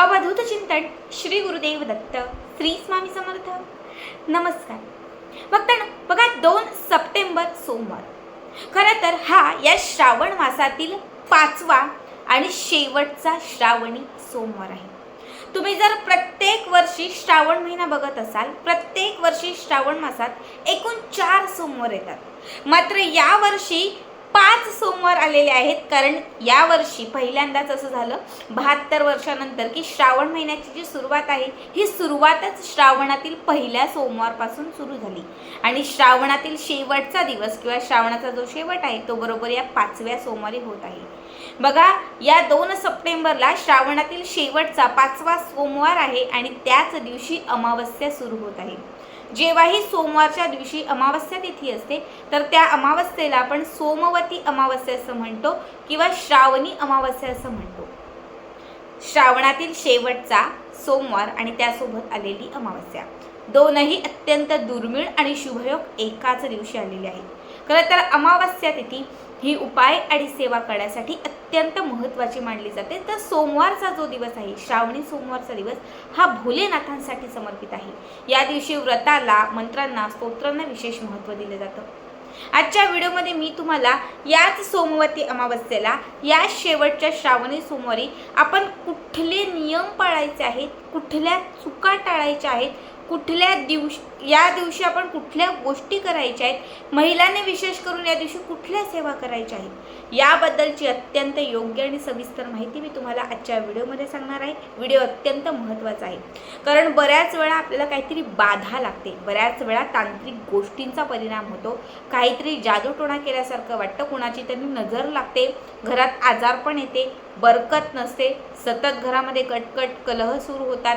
अवधूत चिंतन श्री गुरुदेव दत्त श्री स्वामी समर्थ. नमस्कार. भक्तांनो बघा दोन सप्टेंबर सोमवार. खरं तर हा या श्रावण मासातील पाचवा आणि शेवटचा श्रावणी सोमवार आहे. तुम्ही जर प्रत्येक वर्षी श्रावण महिना बघत असाल प्रत्येक वर्षी श्रावण मासात एकूण चार सोमवार येतात. मात्र या वर्षी पाच सोमवार आलेले आहेत. कारण या वर्षी पहिल्यांदाच असं झालं. बहात्तर वर्षानंतर की श्रावण महिन्याची जी सुरुवात आहे ही सुरुवातच श्रावणातील पहिल्या सोमवारपासून सुरू झाली. आणि श्रावणातील शेवटचा दिवस किंवा श्रावणाचा जो शेवट आहे तो बरोबर या पाचव्या सोमवारी होत आहे. बघा या दोन सप्टेंबरला श्रावणातील शेवटचा पाचवा सोमवार आहे आणि त्याच दिवशी अमावस्या सुरू होत आहे. जेव्हाही सोमवारच्या दिवशी अमावस्या तिथी असते तर त्या अमावस्येला आपण सोमवती अमावस्या असं म्हणतो किंवा श्रावणी अमावस्या असं म्हणतो. श्रावणातील शेवटचा सोमवार आणि त्यासोबत आलेली अमावस्या. दोनही अत्यंत दुर्मिळ आणि शुभयोग एकाच दिवशी आलेले आहेत. खरं तर अमावस्या तिथी ही उपाय आणि सेवा करण्यासाठी अत्यंत महत्त्वाची मानली जाते. तर सोमवारचा जो दिवस आहे श्रावणी सोमवारचा दिवस हा भोलेनाथांसाठी समर्पित आहे. या दिवशी व्रताला मंत्रांना स्तोत्रांना विशेष महत्त्व दिलं जातं. आजच्या व्हिडिओमध्ये मी तुम्हाला याच सोमवती अमावस्येला या शेवटच्या श्रावणी सोमवारी आपण कुठले नियम पाळायचे आहेत कुठल्या चुका टाळायच्या आहेत कुठल्या दिवशी या दिवशी आपण कुठल्या गोष्टी करायच्या आहेत महिलांनी विशेष करून या दिवशी कुठल्या सेवा करायच्या आहेत याबद्दलची अत्यंत योग्य आणि सविस्तर माहिती मी तुम्हाला आजच्या व्हिडिओमध्ये सांगणार आहे. व्हिडिओ अत्यंत महत्त्वाचा आहे. कारण बऱ्याच वेळा आपल्याला काहीतरी बाधा लागते. बऱ्याच वेळा तांत्रिक गोष्टींचा परिणाम होतो. काहीतरी जादूटोणा केल्यासारखं वाटतं. कुणाची त्यांनी नजर लागते. घरात आजारपण येते. बरकत नसते. सतत घरामध्ये कटकट कलह सुरू होतात.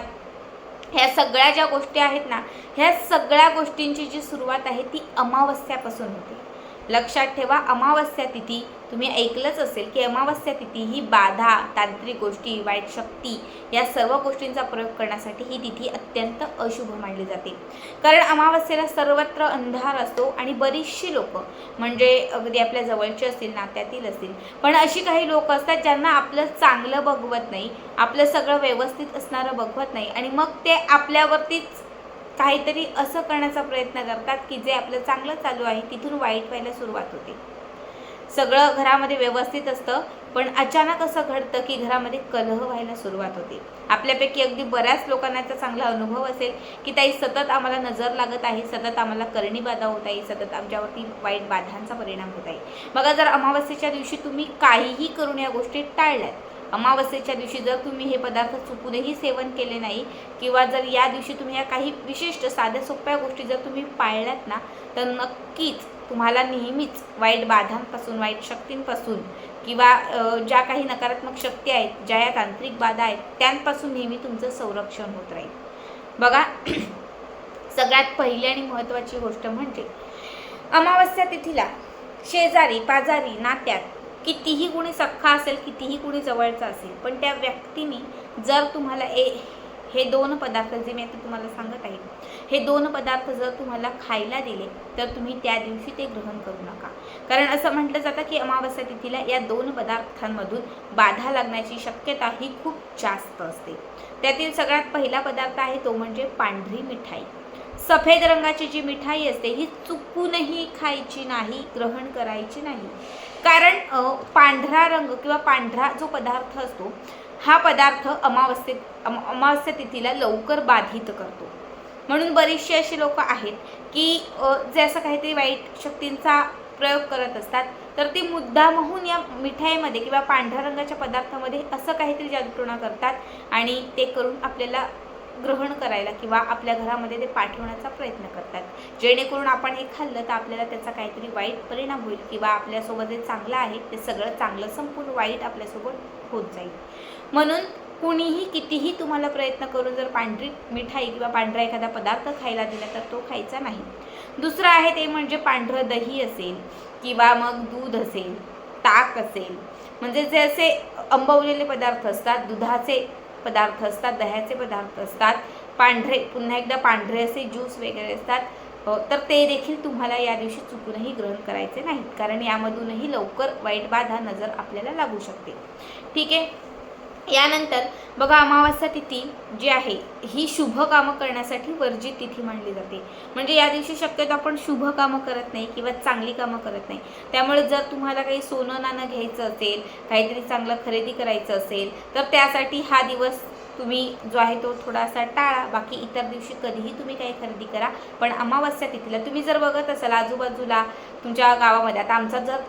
ह्या सगळ्या ज्या गोष्टी आहेत ना ह्या सगळ्या गोष्टींची जी सुरुवात आहे ती अमावस्यापासून होते. लक्षात ठेवा अमावस्या तिथी तुम्ही ऐकलंच असेल की अमावस्या तिथी ही बाधा तांत्रिक गोष्टी वाईट शक्ती या सर्व गोष्टींचा प्रयोग करण्यासाठी ही तिथी अत्यंत अशुभ मानली जाते. कारण अमावस्येला सर्वत्र अंधार असतो आणि बरीचशी लोक म्हणजे अगदी आपल्या जवळचे असतील नात्यातील असतील पण अशी काही लोक असतात ज्यांना आपलं चांगलं बघवत नाही आपलं सगळं व्यवस्थित असणारं बघवत नाही आणि मग ते आपल्यावरतीच काहीतरी असं करण्याचा प्रयत्न करतात की जे आपलं चांगलं चालू आहे तिथून वाईट व्हायला सुरुवात होते. सगळं घरामध्ये व्यवस्थित असतं पण अचानक असं घडतं की घरामध्ये कलह व्हायला सुरुवात होते. आपल्यापैकी अगदी बऱ्याच लोकांना याचा चांगला अनुभव असेल की ताई सतत आम्हाला नजर लागत आहे सतत आम्हाला करणी बाधा होत आहे सतत आमच्यावरती वाईट बाधांचा परिणाम होत आहे. बघा जर अमावस्येच्या दिवशी तुम्ही काहीही करून या गोष्टी टाळल्यात अमावस्येच्या दिवशी जर तुम्ही हे पदार्थ चुकूनही सेवन केले नाही किंवा जर या दिवशी तुम्ही या काही विशिष्ट साध्या सोप्या गोष्टी जर तुम्ही पाळल्यात ना तर नक्कीच तुम्हाला नेहमीच वाईट बाधांपासून वाईट शक्तींपासून किंवा ज्या काही नकारात्मक शक्ती आहेत ज्या या तांत्रिक बाधा आहेत त्यांपासून नेहमी तुमचं संरक्षण होत राहील. बघा सगळ्यात पहिली आणि महत्त्वाची गोष्ट म्हणजे अमावस्या तिथीला शेजारी पाजारी नात्यात कितीही कुणी सख्खा असेल कितीही कुणी जवळचा असेल पण त्या व्यक्तीने जर तुम्हाला ए हे दोन पदार्थ जे मी आता तुम्हाला सांगत आहे हे दोन पदार्थ जर तुम्हाला खायला दिले तर तुम्ही त्या दिवशी ते ग्रहण करू नका. कारण असं म्हटलं जातं की अमावस्या तिथीला या दोन पदार्थांमधून बाधा लागण्याची शक्यता ही खूप जास्त असते. त्यातील सगळ्यात पहिला पदार्थ आहे तो म्हणजे पांढरी मिठाई. सफेद रंगाची जी मिठाई असते ही चुकूनही खायची नाही ग्रहण करायची नाही. कारण पांढरा रंग किंवा पांढरा जो पदार्थ असतो हा पदार्थ अमावस्येत अम अमावस्या तिथीला लवकर बाधित करतो. म्हणून बरीचशी अशी लोक आहेत की जे असं काहीतरी वाईट शक्तींचा प्रयोग करत असतात तर ते मुद्दामहून या मिठाईमध्ये किंवा पांढऱ्या रंगाच्या पदार्थामध्ये असं काहीतरी जादूटोणा करतात आणि ते करून आपल्याला ग्रहण करायला किंवा आपल्या घरामध्ये ते पाठवण्याचा प्रयत्न करतात. जेणेकरून आपण हे खाल्लं तर आपल्याला त्याचा काहीतरी वाईट परिणाम होईल किंवा आपल्यासोबत जे चांगलं आहे ते सगळं चांगलं संपूर्ण वाईट आपल्यासोबत होत जाईल. म्हणून कुणीही कितीही तुम्हाला प्रयत्न करून जर पांढरी मिठाई किंवा पांढरा एखादा पदार्थ खायला दिला तर तो खायचा नाही. दुसरं आहे ते म्हणजे पांढरं दही असेल किंवा मग दूध असेल ताक असेल. म्हणजे जे असे आंबवलेले पदार्थ असतात दुधाचे पदार्थ असतात दह्याचे पदार्थ असतात पांढरे पुन्हा एकदा पांढरे असे ज्यूस वगैरे असतात. तर ते देखील तुम्हाला या दिवशी चुकूनही ग्रहण करायचे नाहीत. कारण यामधूनही लवकर वाईट बाधा नजर आपल्याला लागू शकते. ठीक आहे? यानंतर बघा अमावस्या तिथी जी आहे ही शुभ कामं करण्यासाठी वर्जित तिथी मानली जाते. म्हणजे या दिवशी शक्यतो आपण शुभ कामं करत नाही किंवा चांगली कामं करत नाही. त्यामुळे जर तुम्हाला काही सोनं नाणं घ्यायचं असेल काहीतरी चांगलं खरेदी करायचं असेल तर त्यासाठी हा दिवस तुम्ही जो आहे तो थोडासा टाळा. बाकी इतर दिवशी कधीही तुम्ही काही खरेदी करा. पण अमावस्या तिथीला तुम्ही जर बघत असाल आजूबाजूला तुमच्या गावामध्ये आता आमचा जर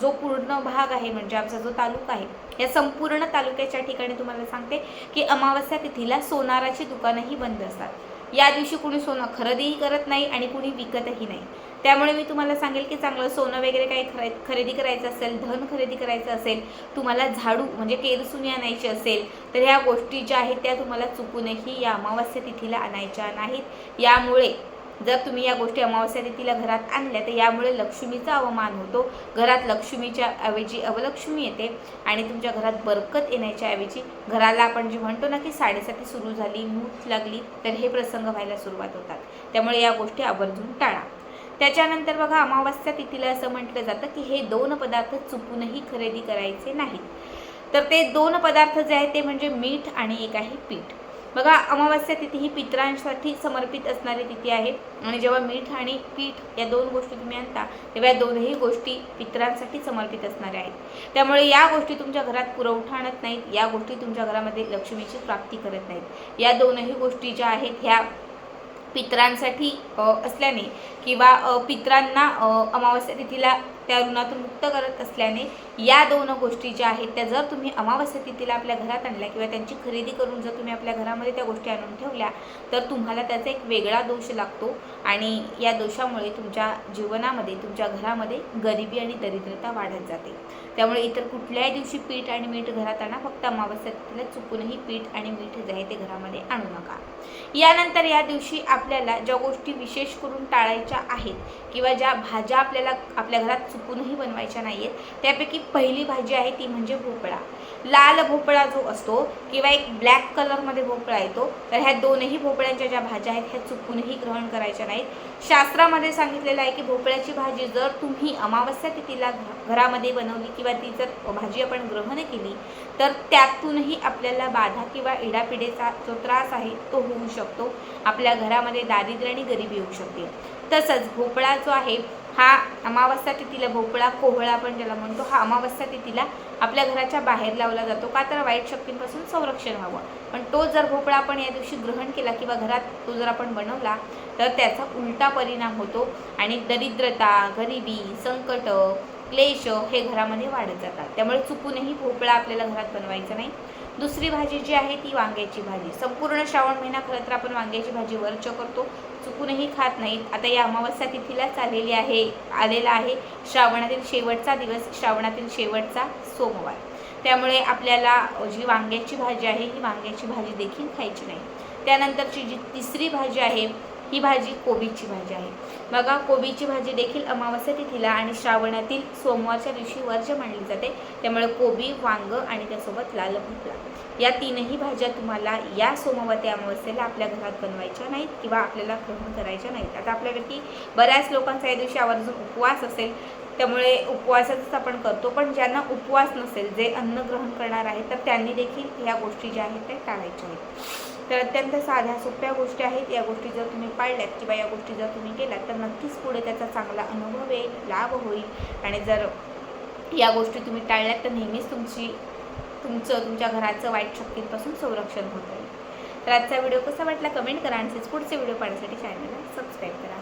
जो पूर्ण भाग आहे म्हणजे आमचा जो तालुका आहे या संपूर्ण तालुक्याच्या ठिकाणी तुम्हाला सांगते की अमावस्या तिथीला सोनाराची दुकानंही बंद असतात. या दिवशी कुणी सोनं खरेदीही करत नाही आणि कुणी विकतही नाही. त्यामुळे मी तुम्हाला सांगेल की चांगलं सोनं वगैरे काही खरे खरेदी करायचं असेल धन खरेदी करायचं असेल तुम्हाला झाडू म्हणजे केरसुनी आणायची असेल तर ह्या गोष्टी ज्या आहेत त्या तुम्हाला चुकूनही या अमावस्या तिथीला आणायच्या नाहीत. यामुळे जर तुम्ही या गोष्टी अमावस्या तिथीला घरात आणल्या तर यामुळे लक्ष्मीचा अवमान होतो. घरात लक्ष्मीच्या ऐवजी अवलक्ष्मी येते आणि तुमच्या घरात बरकत येण्याच्या ऐवजी घराला आपण जे म्हणतो ना की साडेसाती सुरू झाली मूठ लागली तर हे प्रसंग व्हायला सुरुवात होतात. त्यामुळे या गोष्टी आवर्जून टाळा. त्याच्यानंतर बघा अमावस्या तिथीला असं म्हटलं जातं की हे दोन पदार्थ चुकूनही खरेदी करायचे नाहीत. तर ते दोन पदार्थ जे आहेत ते म्हणजे मीठ आणि एक आहे पीठ. बघा अमावस्या तिथी ही पितरांसाठी समर्पित असणारी तिथी आहे. आणि जेव्हा मीठ आणि पीठ या दोन गोष्टी तुम्ही आणता तेव्हा या दोनही गोष्टी पितरांसाठी समर्पित असणाऱ्या आहेत. त्यामुळे या गोष्टी तुमच्या घरात पुरवठा आणत नाहीत या गोष्टी तुमच्या घरामध्ये लक्ष्मीची प्राप्ती करत नाहीत. या दोनही गोष्टी ज्या आहेत ह्या पितरांसाठी असल्याने किंवा पितरांना अमावास्या अमावस्या तिथीला त्या ऋणातून मुक्त करत असल्याने या दोन गोष्टी ज्या आहेत त्या जर तुम्ही अमावस्या तिथीला आपल्या घरात आणल्या किंवा त्यांची खरेदी करून जर तुम्ही आपल्या घरामध्ये त्या गोष्टी आणून ठेवल्या तर तुम्हाला त्याचा एक वेगळा दोष लागतो आणि या दोषामुळे तुमच्या जीवनामध्ये तुमच्या घरामध्ये गरिबी आणि दरिद्रता वाढत जाते. त्यामुळे इतर कुठल्याही दिवशी पीठ आणि मीठ घरात आणा फक्त अमावस्या तिथीला चुकूनही पीठ आणि मीठ जे आहे ते घरामध्ये आणू नका. यानंतर या दिवशी आपल्याला ज्या गोष्टी विशेष करून टाळायच्या आहेत किंवा ज्या भाज्या आपल्याला आपल्या घरात चुकूनही बनवायच्या नाही आहेत त्यापैकी पहिली भाजी आहे ती म्हणजे भोपळा. लाल भोपळा जो असतो किंवा एक ब्लॅक कलरमध्ये भोपळा येतो तर ह्या दोनही भोपळ्यांच्या ज्या भाज्या आहेत ह्या चुकूनही ग्रहण करायच्या नाहीत. शास्त्रामध्ये सांगितलेलं आहे की भोपळ्याची भाजी जर तुम्ही अमावस्या तिथीला घ- घरामध्ये बनवली किंवा ती जर भाजी आपण ग्रहण केली तर त्यातूनही आपल्याला बाधा किंवा इडापिडेचा जो त्रास आहे तो होऊ शकतो. आपल्या घरामध्ये दारिद्र्य आणि गरिबी येऊ शकते. तसंच भोपळा जो आहे हा अमावस्या तिथीला भोपळा कोहळा आपण ज्याला म्हणतो हा अमावस्या तिथीला आपल्या घराच्या बाहेर लावला जातो. का तर वाईट शक्तींपासून संरक्षण व्हावं. पण तो जर भोपळा आपण या दिवशी ग्रहण केला किंवा घरात तो जर आपण बनवला तर त्याचा उलटा परिणाम होतो आणि दरिद्रता गरिबी संकट क्लेश हे घरामध्ये वाढत जातात. त्यामुळे चुकूनही भोपळा आपल्याला घरात बनवायचा नाही. दुसरी भाजी जी आहे ती वांग्याची भाजी. संपूर्ण श्रावण महिना खरं तर आपण वांग्याची भाजी वर्च करतो. चुकूनही खात नाहीत. आता या अमावस्या तिथीलाच आलेली आहे आलेला आहे. श्रावणातील शेवटचा दिवस श्रावणातील शेवटचा सोमवार. त्यामुळे आपल्याला जी वांग्याची भाजी आहे ही वांग्याची भाजी देखील खायची नाही. त्यानंतरची जी तिसरी भाजी आहे ही भाजी कोबीची भाजी आहे. बघा कोबीची भाजी देखील अमावस्या तिथीला आणि श्रावणातील सोमवारच्या दिवशी वर्ज मांडली जाते. त्यामुळे कोबी वांग आणि त्यासोबत लाल भोपळा या तीनही भाज्या तुम्हाला या सोमवती अमावस्येला आपल्या घरात बनवायच्या नाहीत किंवा आपल्याला ग्रहण करायच्या नाहीत. आता आपल्यापैकी बऱ्याच लोकांचा या दिवशी आवर्जून उपवास असेल त्यामुळे उपवासाचंच आपण करतो. पण ज्यांना उपवास नसेल जे अन्न ग्रहण करणार आहेत तर त्यांनी देखील ह्या गोष्टी ज्या आहेत त्या टाळायच्या आहेत. तर अत्यंत साध्या सोप्या गोष्टी आहेत. या गोष्टी जर तुम्ही पाळल्यात किंवा या गोष्टी जर तुम्ही केल्यात तर नक्कीच पुढे त्याचा चांगला अनुभव येईल लाभ होईल. आणि जर या गोष्टी तुम्ही टाळल्यात तर नेहमीच तुमची तुमचं तुमच्या घराचं वाईट शक्तींपासून संरक्षण होत तर आजचा व्हिडिओ कसा वाटला कमेंट करा आणि पुढचे व्हिडिओ पाहण्यासाठी चॅनलला सबस्क्राईब करा.